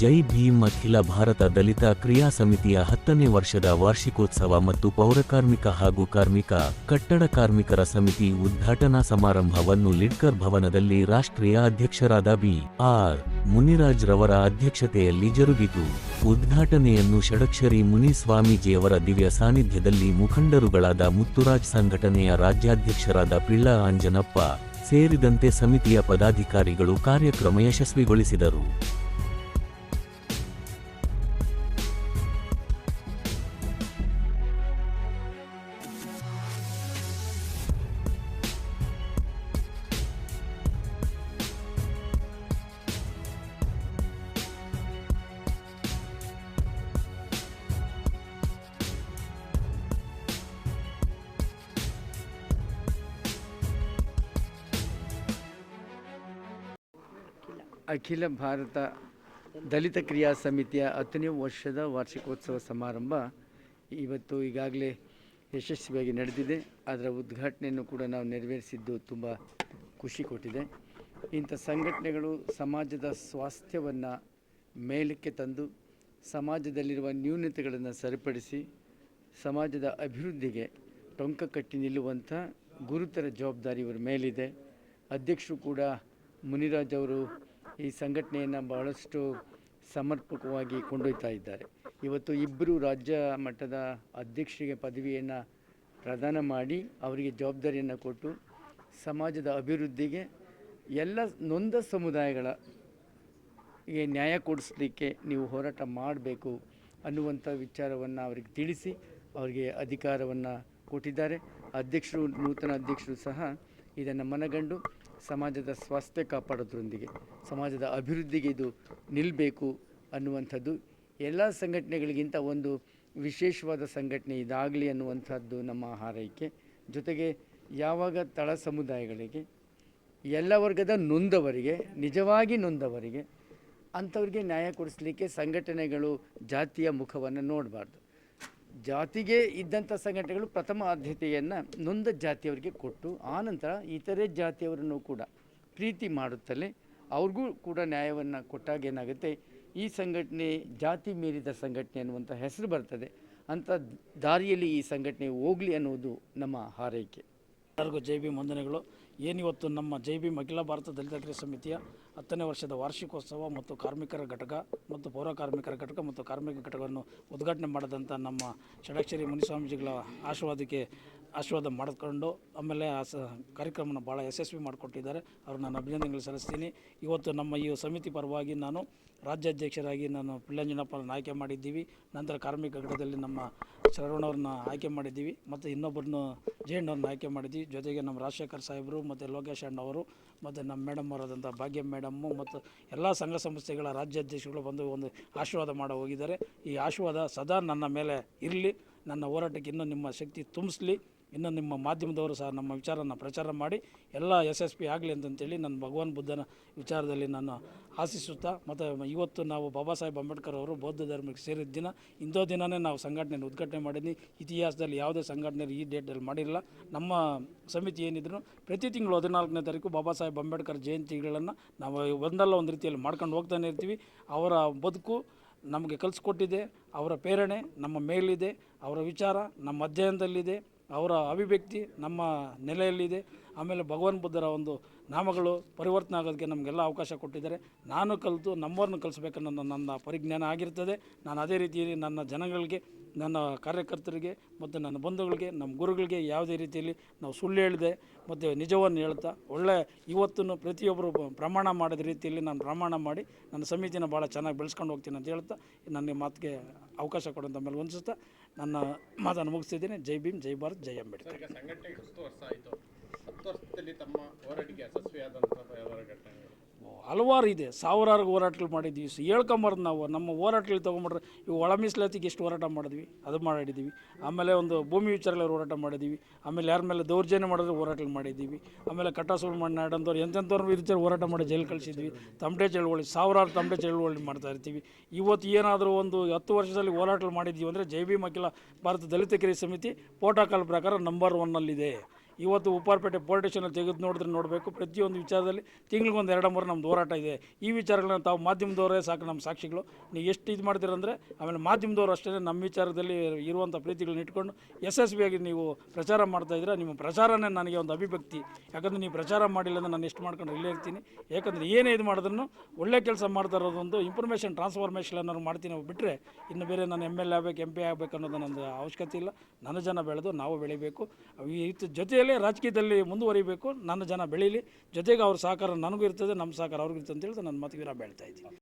ಜೈ ಭೀಮ್ ಅಖಿಲ ಭಾರತ ದಲಿತ ಕ್ರಿಯಾ ಸಮಿತಿಯ ಹತ್ತನೇ ವರ್ಷದ ವಾರ್ಷಿಕೋತ್ಸವ ಮತ್ತು ಪೌರಕಾರ್ಮಿಕ ಹಾಗೂ ಕಾರ್ಮಿಕ ಕಟ್ಟಡ ಕಾರ್ಮಿಕರ ಸಮಿತಿ ಉದ್ಘಾಟನಾ ಸಮಾರಂಭವನ್ನು ಲಿಡ್ಕರ್ ಭವನದಲ್ಲಿ ರಾಷ್ಟ್ರೀಯ ಅಧ್ಯಕ್ಷರಾದ ಬಿ ಆರ್ ಮುನಿರಾಜ್ ರವರ ಅಧ್ಯಕ್ಷತೆಯಲ್ಲಿ ಜರುಗಿತು. ಉದ್ಘಾಟನೆಯನ್ನು ಷಡಕ್ಷರಿ ಮುನಿ ಸ್ವಾಮೀಜಿಯವರ ದಿವ್ಯ ಸಾನ್ನಿಧ್ಯದಲ್ಲಿ ಮುಖಂಡರುಗಳಾದ ಮುತ್ತುರಾಜ್ ಸಂಘಟನೆಯ ರಾಜ್ಯಾಧ್ಯಕ್ಷರಾದ ಪಿಳ್ಳ ಆಂಜನಪ್ಪ ಸೇರಿದಂತೆ ಸಮಿತಿಯ ಪದಾಧಿಕಾರಿಗಳು ಕಾರ್ಯಕ್ರಮ ಯಶಸ್ವಿಗೊಳಿಸಿದರು. ಅಖಿಲ ಭಾರತ ದಲಿತ ಕ್ರಿಯಾ ಸಮಿತಿಯ ಹತ್ತನೇ ವರ್ಷದ ವಾರ್ಷಿಕೋತ್ಸವ ಸಮಾರಂಭ ಇವತ್ತು ಈಗಾಗಲೇ ಯಶಸ್ವಿಯಾಗಿ ನಡೆದಿದೆ. ಅದರ ಉದ್ಘಾಟನೆಯನ್ನು ಕೂಡ ನಾವು ನೆರವೇರಿಸಿದ್ದು ತುಂಬ ಖುಷಿ ಕೊಟ್ಟಿದೆ. ಇಂಥ ಸಂಘಟನೆಗಳು ಸಮಾಜದ ಸ್ವಾಸ್ಥ್ಯವನ್ನು ಮೇಲಕ್ಕೆ ತಂದು ಸಮಾಜದಲ್ಲಿರುವ ನ್ಯೂನತೆಗಳನ್ನು ಸರಿಪಡಿಸಿ ಸಮಾಜದ ಅಭಿವೃದ್ಧಿಗೆ ಟೊಂಕ ಕಟ್ಟಿ ನಿಲ್ಲುವಂಥ ಗುರುತರ ಜವಾಬ್ದಾರಿ ಇವರ ಮೇಲಿದೆ. ಅಧ್ಯಕ್ಷರು ಕೂಡ ಮುನಿರಾಜ್ ಅವರು ಈ ಸಂಘಟನೆಯನ್ನು ಬಹಳಷ್ಟು ಸಮರ್ಪಕವಾಗಿ ಕೊಂಡೊಯ್ತಾ ಇದ್ದಾರೆ. ಇವತ್ತು ಇಬ್ಬರು ರಾಜ್ಯ ಮಟ್ಟದ ಅಧ್ಯಕ್ಷರಿಗೆ ಪದವಿಯನ್ನು ಪ್ರದಾನ ಮಾಡಿ ಅವರಿಗೆ ಜವಾಬ್ದಾರಿಯನ್ನು ಕೊಟ್ಟು ಸಮಾಜದ ಅಭಿವೃದ್ಧಿಗೆ ಎಲ್ಲ ನೊಂದ ಸಮುದಾಯಗಳ ಗೆ ನ್ಯಾಯ ಕೊಡಿಸ್ಲಿಕ್ಕೆ ನೀವು ಹೋರಾಟ ಮಾಡಬೇಕು ಅನ್ನುವಂಥ ವಿಚಾರವನ್ನು ಅವರಿಗೆ ತಿಳಿಸಿ ಅವರಿಗೆ ಅಧಿಕಾರವನ್ನು ಕೊಟ್ಟಿದ್ದಾರೆ. ಅಧ್ಯಕ್ಷರು, ನೂತನ ಅಧ್ಯಕ್ಷರು ಸಹ ಇದನ್ನು ಮನಗಂಡು ಸಮಾಜದ ಸ್ವಾಸ್ಥ್ಯ ಕಾಪಾಡೋದ್ರೊಂದಿಗೆ, ಸಮಾಜದ ಅಭಿವೃದ್ಧಿಗೆ ಇದು ನಿಲ್ಲಬೇಕು ಅನ್ನುವಂಥದ್ದು ಎಲ್ಲ ಸಂಘಟನೆಗಳಿಗಿಂತ ಒಂದು ವಿಶೇಷವಾದ ಸಂಘಟನೆ ಇದಾಗಲಿ ಅನ್ನುವಂಥದ್ದು ನಮ್ಮ ಹಾರೈಕೆ. ಜೊತೆಗೆ ಯಾವಾಗ ತಳ ಸಮುದಾಯಗಳಿಗೆ, ಎಲ್ಲ ವರ್ಗದ ನೊಂದವರಿಗೆ, ನಿಜವಾಗಿ ನೊಂದವರಿಗೆ ಅಂಥವ್ರಿಗೆ ನ್ಯಾಯ ಕೊಡಿಸ್ಲಿಕ್ಕೆ ಸಂಘಟನೆಗಳು ಜಾತಿಯ ಮುಖವನ್ನು ನೋಡಬಾರ್ದು. ಜಾತಿಗೆ ಇದ್ದಂಥ ಸಂಘಟನೆಗಳು ಪ್ರಥಮ ಆದ್ಯತೆಯನ್ನು ನೊಂದ ಜಾತಿಯವರಿಗೆ ಕೊಟ್ಟು ಆನಂತರ ಇತರೆ ಜಾತಿಯವರನ್ನು ಕೂಡ ಪ್ರೀತಿ ಮಾಡುತ್ತಲೇ ಅವ್ರಿಗೂ ಕೂಡ ನ್ಯಾಯವನ್ನು ಕೊಟ್ಟಾಗ ಏನಾಗುತ್ತೆ? ಈ ಸಂಘಟನೆ ಜಾತಿ ಮೀರಿದ ಸಂಘಟನೆ ಅನ್ನುವಂಥ ಹೆಸರು ಬರ್ತದೆ. ಅಂಥ ದಾರಿಯಲ್ಲಿ ಈ ಸಂಘಟನೆ ಹೋಗಲಿ ಅನ್ನುವುದು ನಮ್ಮ ಹಾರೈಕೆ. ಎಲ್ಲರಿಗೂ ಜೈ ಬಿ ವಂದನೆಗಳು. ಏನಿವತ್ತು ನಮ್ಮ ಜೈ ಭೀಮ್ ಅಖಿಲ ಭಾರತ ದಲಿತ ಕ್ರಿಯಾ ಸಮಿತಿಯ ಹತ್ತನೇ ವರ್ಷದ ವಾರ್ಷಿಕೋತ್ಸವ ಮತ್ತು ಕಾರ್ಮಿಕರ ಘಟಕ ಮತ್ತು ಪೌರ ಕಾರ್ಮಿಕರ ಘಟಕ ಮತ್ತು ಕಾರ್ಮಿಕ ಘಟಕವನ್ನು ಉದ್ಘಾಟನೆ ಮಾಡಿದಂಥ ನಮ್ಮ ಷಡಕ್ಷರಿ ಮುನಿಸ್ವಾಮೀಜಿಗಳ ಆಶೀರ್ವಾದಕ್ಕೆ ಆಶೀರ್ವಾದ ಮಾಡಿಕೊಂಡು ಆಮೇಲೆ ಆ ಸ ಕಾರ್ಯಕ್ರಮನ ಭಾಳ ಯಶಸ್ವಿ ಮಾಡಿಕೊಟ್ಟಿದ್ದಾರೆ. ಅವ್ರು ನಾನು ಅಭಿನಂದನೆಗಳು ಸಲ್ಲಿಸ್ತೀನಿ. ಇವತ್ತು ನಮ್ಮ ಈ ಸಮಿತಿ ಪರವಾಗಿ ನಾನು ರಾಜ್ಯಾಧ್ಯಕ್ಷರಾಗಿ ನಾನು ಪಿಳ್ಳಂಜನಪ್ಪನ ಆಯ್ಕೆ ಮಾಡಿದ್ದೀವಿ. ನಂತರ ಕಾರ್ಮಿಕ ಘಟಕದಲ್ಲಿ ನಮ್ಮ ಶರವಣವ್ರನ್ನ ಆಯ್ಕೆ ಮಾಡಿದ್ದೀವಿ. ಮತ್ತು ಇನ್ನೊಬ್ಬರನ್ನು ಜಯಣ್ಣವ್ರನ್ನ ಆಯ್ಕೆ ಮಾಡಿದ್ವಿ ಜೊತೆಗೆ ನಮ್ಮ ರಾಜಶೇಖರ್ ಸಾಹೇಬರು ಮತ್ತು ಲೋಕೇಶ್ ಅಣ್ಣ ಅವರು ಮತ್ತು ನಮ್ಮ ಮೇಡಮ್ ಅವರಾದಂಥ ಭಾಗ್ಯ ಮೇಡಮ್ಮು ಮತ್ತು ಎಲ್ಲ ಸಂಘ ಸಂಸ್ಥೆಗಳ ರಾಜ್ಯಾಧ್ಯಕ್ಷಗಳು ಬಂದು ಒಂದು ಆಶೀರ್ವಾದ ಮಾಡಿ ಹೋಗಿದ್ದಾರೆ. ಈ ಆಶೀರ್ವಾದ ಸದಾ ನನ್ನ ಮೇಲೆ ಇರಲಿ. ನನ್ನ ಹೋರಾಟಕ್ಕೆ ಇನ್ನೂ ನಿಮ್ಮ ಶಕ್ತಿ ತುಂಬಿಸ್ಲಿ. ಇನ್ನು ನಿಮ್ಮ ಮಾಧ್ಯಮದವರು ಸಹ ನಮ್ಮ ವಿಚಾರನ ಪ್ರಚಾರ ಮಾಡಿ ಎಲ್ಲ ಯಶಸ್ವಿ ಆಗಲಿ ಅಂತಂತೇಳಿ ನನ್ನ ಭಗವಾನ್ ಬುದ್ಧನ ವಿಚಾರದಲ್ಲಿ ನಾನು ಆಶಿಸುತ್ತಾ, ಮತ್ತು ಇವತ್ತು ನಾವು ಬಾಬಾ ಸಾಹೇಬ್ ಅಂಬೇಡ್ಕರ್ ಅವರು ಬೌದ್ಧ ಧರ್ಮಕ್ಕೆ ಸೇರಿದ ದಿನ ಇಂಥ ದಿನವೇ ನಾವು ಸಂಘಟನೆಯನ್ನು ಉದ್ಘಾಟನೆ ಮಾಡಿದ್ವಿ. ಇತಿಹಾಸದಲ್ಲಿ ಯಾವುದೇ ಸಂಘಟನೆ ಈ ಡೇಟಲ್ಲಿ ಮಾಡಿಲ್ಲ. ನಮ್ಮ ಸಮಿತಿ ಏನಿದ್ರು ಪ್ರತಿ ತಿಂಗಳು ಹದಿನಾಲ್ಕನೇ ತಾರೀಕು ಬಾಬಾ ಸಾಹೇಬ್ ಅಂಬೇಡ್ಕರ್ ಜಯಂತಿಗಳನ್ನು ನಾವು ಒಂದಲ್ಲ ಒಂದು ರೀತಿಯಲ್ಲಿ ಮಾಡ್ಕೊಂಡು ಹೋಗ್ತಾನೆ ಇರ್ತೀವಿ. ಅವರ ಬದುಕು ನಮಗೆ ಕಲಿಸ್ಕೊಟ್ಟಿದೆ. ಅವರ ಪ್ರೇರಣೆ ನಮ್ಮ ಮೇಲಿದೆ. ಅವರ ವಿಚಾರ ನಮ್ಮ ಅಧ್ಯಯನದಲ್ಲಿದೆ. ಅವರ ಅಭಿವ್ಯಕ್ತಿ ನಮ್ಮ ನೆಲೆಯಲ್ಲಿದೆ. ಆಮೇಲೆ ಭಗವಾನ್ ಬುದ್ಧರ ಒಂದು ನಾಮಗಳು ಪರಿವರ್ತನೆ ಆಗೋದಕ್ಕೆ ನಮಗೆಲ್ಲ ಅವಕಾಶ ಕೊಟ್ಟಿದ್ದಾರೆ. ನಾನು ಕಲಿತು, ನಮ್ಮವ್ರನ್ನ ಕಲಿಸ್ಬೇಕನ್ನೋ ನನ್ನ ನನ್ನ ಪರಿಜ್ಞಾನ ಆಗಿರ್ತದೆ. ನಾನು ಅದೇ ರೀತಿಯಲ್ಲಿ ನನ್ನ ಜನಗಳಿಗೆ ನನ್ನ ಕಾರ್ಯಕರ್ತರಿಗೆ ಮತ್ತು ನನ್ನ ಬಂಧುಗಳಿಗೆ, ನಮ್ಮ ಗುರುಗಳಿಗೆ ಯಾವುದೇ ರೀತಿಯಲ್ಲಿ ನಾವು ಸುಳ್ಳು ಹೇಳಿದೆ ಮತ್ತು ನಿಜವನ್ನು ಹೇಳ್ತಾ, ಒಳ್ಳೆ ಇವತ್ತನ್ನು ಪ್ರತಿಯೊಬ್ಬರು ಪ್ರಮಾಣ ಮಾಡಿದ ರೀತಿಯಲ್ಲಿ ನಾನು ಪ್ರಮಾಣ ಮಾಡಿ ನನ್ನ ಸಮಿತಿನ ಭಾಳ ಚೆನ್ನಾಗಿ ಬೆಳೆಸ್ಕೊಂಡು ಹೋಗ್ತೀನಿ ಅಂತ ಹೇಳ್ತಾ ನನ್ನ ಮಾತಿಗೆ ಅವಕಾಶ ಕೊಡೋಂಥ ಮೇಲೆ ವಂದಿಸ್ತಾ ನನ್ನ ಮಾತನ್ನು ಮುಗಿಸ್ತಿದ್ದೀನಿ. ಜೈ ಭೀಮ್, ಜೈ ಭಾರತ್, ಜೈ ಅಂಬೇಡ್ಕರ್. ಹಲವಾರು ಇದೆ. ಸಾವಿರಾರು ಹೋರಾಟಗಳು ಮಾಡಿದ್ದೀವಿ ಸೊ ಹೇಳ್ಕೊಂಬಾರ್ದು ನಾವು. ನಮ್ಮ ಹೋರಾಟಗಳು ತೊಗೊಂಬಿಟ್ರೆ ಇವು ಒಳ ಮೀಸಲಾತಿಗೆ ಎಷ್ಟು ಹೋರಾಟ ಮಾಡಿದ್ವಿ, ಅದು ಮಾಡಿದ್ದೀವಿ. ಆಮೇಲೆ ಒಂದು ಭೂಮಿ ವಿಚಾರಗಳ ಹೋರಾಟ ಮಾಡಿದ್ದೀವಿ. ಆಮೇಲೆ ಯಾರ ಮೇಲೆ ದೌರ್ಜನ್ಯ ಮಾಡಿದ್ರೆ ಹೋರಾಟಗಳು ಮಾಡಿದ್ದೀವಿ. ಆಮೇಲೆ ಕಟ್ಟ ಮಾಡಿ ನಾಡಂಥವ್ರು ಎಂತೆಂಥವ್ರ ವಿರುದ್ಧ ಹೋರಾಟ ಮಾಡಿ ಜೈಲು ಕಳಿಸಿದ್ವಿ. ತಮಟೆ ಚಳುವಳಿ, ಸಾವಿರಾರು ತಮಟೆ ಚಳುವಳಿ ಮಾಡ್ತಾ ಇರ್ತೀವಿ. ಇವತ್ತು ಏನಾದರೂ ಒಂದು ಹತ್ತು ವರ್ಷದಲ್ಲಿ ಹೋರಾಟಗಳು ಮಾಡಿದ್ದೀವಿ ಅಂದರೆ ಜೈ ಬಿ ಅಖಿಲ ಭಾರತ ದಲಿತ ಕಿರಿಯ ಸಮಿತಿ ಪ್ರೋಟೋಕಾಲ್ ಪ್ರಕಾರ ನಂಬರ್ ಒನ್ನಲ್ಲಿದೆ ಇವತ್ತು ಉಪ್ಪಾರಪೇಟೆ ಸ್ಟೇಷನಲ್ಲಿ ತೆಗೆದು ನೋಡಿದ್ರೆ ನೋಡಬೇಕು. ಪ್ರತಿಯೊಂದು ವಿಚಾರದಲ್ಲಿ ತಿಂಗಳಿಗೊಂದು ಎರಡು ಮೂರು ನಮ್ಮದು ಹೋರಾಟ ಇದೆ. ಈ ವಿಚಾರಗಳನ್ನ ತಾವು ಮಾಧ್ಯಮದವರೇ ಸಾಕು ನಮ್ಮ ಸಾಕ್ಷಿಗಳು. ನೀವು ಎಷ್ಟು ಇದು ಮಾಡ್ತೀರಂದರೆ ಆಮೇಲೆ ಮಾಧ್ಯಮದವರು ಅಷ್ಟೇ ನಮ್ಮ ವಿಚಾರದಲ್ಲಿ ಇರುವಂಥ ಪ್ರೀತಿಗಳನ್ನ ಇಟ್ಕೊಂಡು ಯಶಸ್ವಿಯಾಗಿ ನೀವು ಪ್ರಚಾರ ಮಾಡ್ತಾ ಇದ್ದೀರಾ. ನಿಮ್ಮ ಪ್ರಚಾರನೇ ನನಗೆ ಒಂದು ಅಭಿವ್ಯಕ್ತಿ. ಯಾಕಂದರೆ ನೀವು ಪ್ರಚಾರ ಮಾಡಿಲ್ಲ ಅಂದರೆ ನಾನು ಎಷ್ಟು ಮಾಡ್ಕೊಂಡು ಇಲ್ಲೇ ಇರ್ತೀನಿ. ಯಾಕಂದರೆ ಏನೇ ಇದು ಮಾಡಿದ್ರು ಒಳ್ಳೆ ಕೆಲಸ ಮಾಡ್ತಾ ಇರೋದೊಂದು ಇನ್ಫಾರ್ಮೇಷನ್ ಟ್ರಾನ್ಸ್ಫಾರ್ಮೇಷನ್ ಅನ್ನೋರು ಮಾಡ್ತೀನಿ ಬಿಟ್ಟರೆ ಇನ್ನು ಬೇರೆ ನಾನು ಎಂ ಎಲ್ ಎ ಆಗಬೇಕು ಎಂ ಪಿ ಆಗಬೇಕು ಅನ್ನೋದು ನನ್ನ ಅವಶ್ಯಕತೆ ಇಲ್ಲ. ನನ್ನ ಜನ ಬೆಳೆದು ನಾವು ಬೆಳಿಬೇಕು. ಈ ಇದ್ರ ಜೊತೆಯಲ್ಲೇ ರಾಜಕೀಯದಲ್ಲಿ ಮುಂದುವರಿಬೇಕು, ನನ್ನ ಜನ ಬೆಳೀಲಿ. ಜೊತೆಗೆ ಅವ್ರ ಸಹಕಾರ ನನಗೂ ಇರ್ತದೆ, ನಮ್ಮ ಸಹಕಾರ ಅವ್ರಿಗೂ ಇರ್ತದೆ ಅಂತ ಹೇಳಿದ್ರೆ ನನ್ನ ಮಾತಿಗೆ ವಿರಾಮ ಬೆಳ್ತಾ ಇದ್ದೀನಿ.